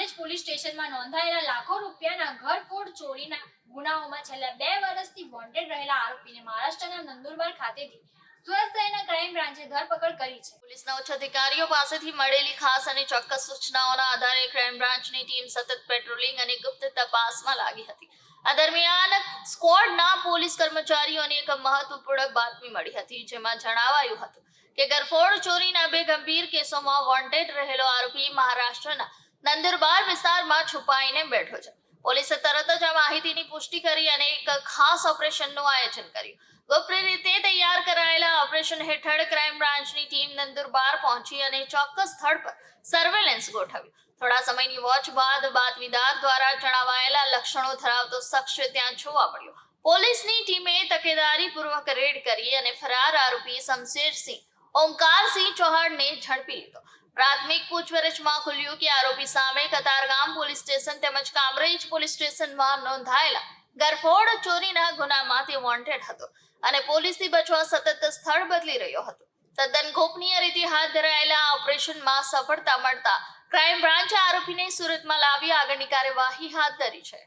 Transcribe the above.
મામલેજ police સ્ટેશનમાં નોંધાયેલા લાખો રૂપિયાના ઘરફોડ ચોરીના ગુનાઓમાં છેલ્લા બે વર્ષથી વોન્ટેડ રહેલા આરોપીને મહારાષ્ટ્રના નંદુરબાર ખાતેથી તપાસમાં લાગી હતી. કર્મચારીઓને એક મહત્વપૂર્ણ બાતમી મળી હતી, જેમાં જણાવાયું હતું કે ગરફોડ ચોરીના બે ગંભીર કેસોમાં વોન્ટેડ રહેલો આરોપી મહારાષ્ટ્રના નંદુરબાર વિસ્તારમાં છુપાઈને બેઠો છે. પોલીસે તરત જ આ માહિતીની પુષ્ટિ કરી અને એક ખાસ ઓપરેશનનું આયોજન કર્યું. ગુપ્ત રીતે તૈયાર કરાયેલા ઓપરેશન હેઠળ ક્રાઇમ બ્રાન્ચની ટીમ નંદુરબાર પહોંચી અને ચોક્કસ સ્થળ પર સર્વેલન્સ ગોઠવ્યું. થોડા સમયની વોચ બાદ બાતમીદાર દ્વારા જણાવાયેલા લક્ષણો ધરાવતો શખ્સ ત્યાં જોવા મળ્યો. પોલીસની ટીમે તકેદારીપૂર્વક રેડ કરી અને ફરાર આરોપી શમશેરસિંહ, ઓમકારસિંહ ચૌહાણને ઝડપી લીધો. પ્રાથમિક પૂછપરછમાં ખુલ્યું કે આરોપી સામે કતારગામ પોલીસ સ્ટેશન તેમજ કામરેજ પોલીસ સ્ટેશનમાં નોંધાયેલા ગરફોડ ચોરીના ગુનામાં તે વોન્ટેડ હતો અને પોલીસથી બચવા સતત સ્થળ બદલી રહ્યો હતો. તદ્દન ગોપનીય રીતે હાથ ધરાયેલા ઓપરેશનમાં સફળતા મળતા ક્રાઇમ બ્રાન્ચે આરોપીને સુરતમાં લાવી આગળની કાર્યવાહી હાથ ધરી છે.